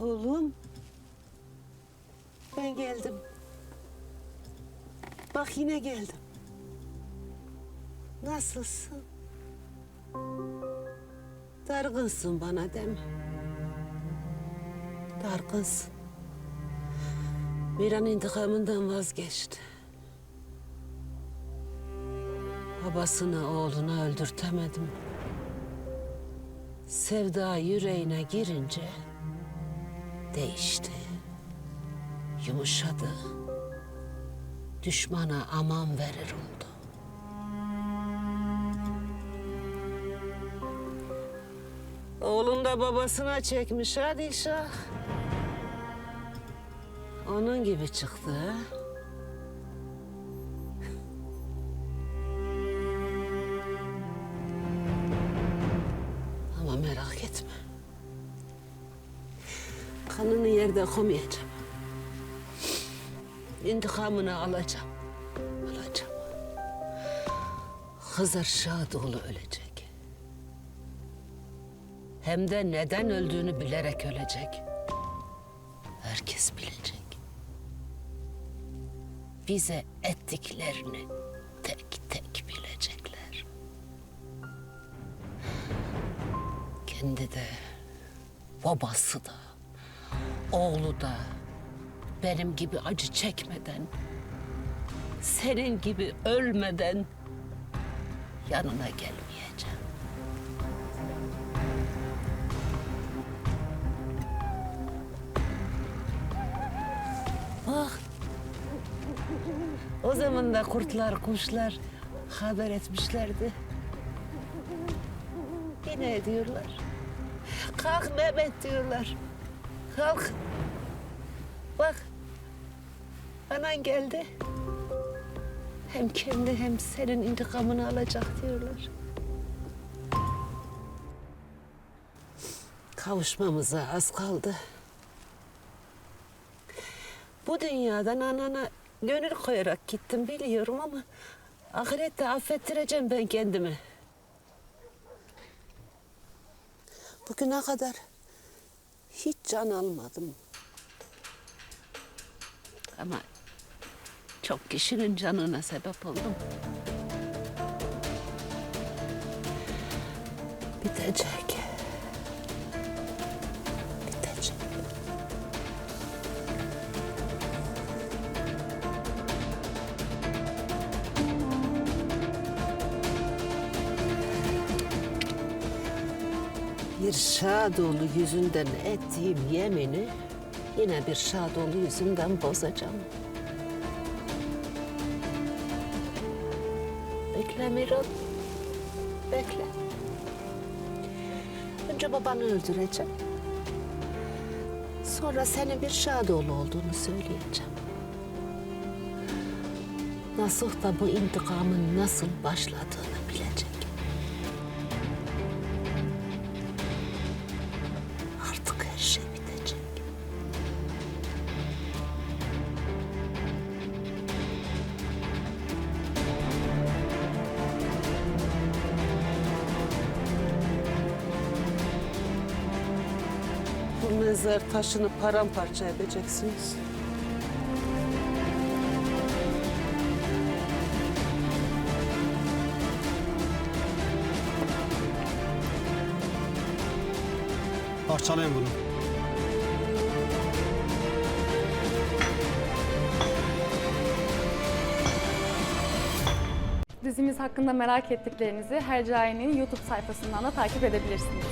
Oğlum. Ben geldim. Bak yine geldim. Nasılsın? Dargınsın bana değil mi? Dargınsın. Miran intikamından vazgeçti. Babasını oğluna öldürtemedim. Sevda yüreğine girince değişti. Yumuşadı. Düşmana aman verir oldu. Oğlun da babasına çekmiş ha Dilşah. Onun gibi çıktı. Yerde koymayacağım. İntikamını alacağım. Alacağım. Hızır Şadoğlu ölecek. Hem de neden öldüğünü bilerek ölecek. Herkes bilecek. Bize ettiklerini tek tek bilecekler. Kendi de, babası da, oğlu da benim gibi acı çekmeden, senin gibi ölmeden yanına gelmeyeceğim. Bak. O zaman da kurtlar, kuşlar haber etmişlerdi. Yine ediyorlar. Kalk Mehmet diyorlar. Kalk. Bak. Anan geldi. Hem kendi hem senin intikamını alacak diyorlar. Kavuşmamıza az kaldı. Bu dünyadan anana gönül koyarak gittim biliyorum ama... ...ahirette affettireceğim ben kendimi. Bugüne kadar hiç can almadım. Ama çok kişinin canına sebep oldum. Bitecek. Bir Şadoğlu yüzünden ettiğim yemini yine bir Şadoğlu yüzünden bozacağım. Bekle Miran. Bekle. Önce babanı öldüreceğim. Sonra senin bir Şadoğlu olduğunu söyleyeceğim. Nasuh da bu intikamın nasıl başladığını bilecek. Bu mezar taşını paramparça edeceksiniz. Parçalayın bunu. Dizimiz hakkında merak ettiklerinizi Hercai'nin YouTube sayfasından da takip edebilirsiniz.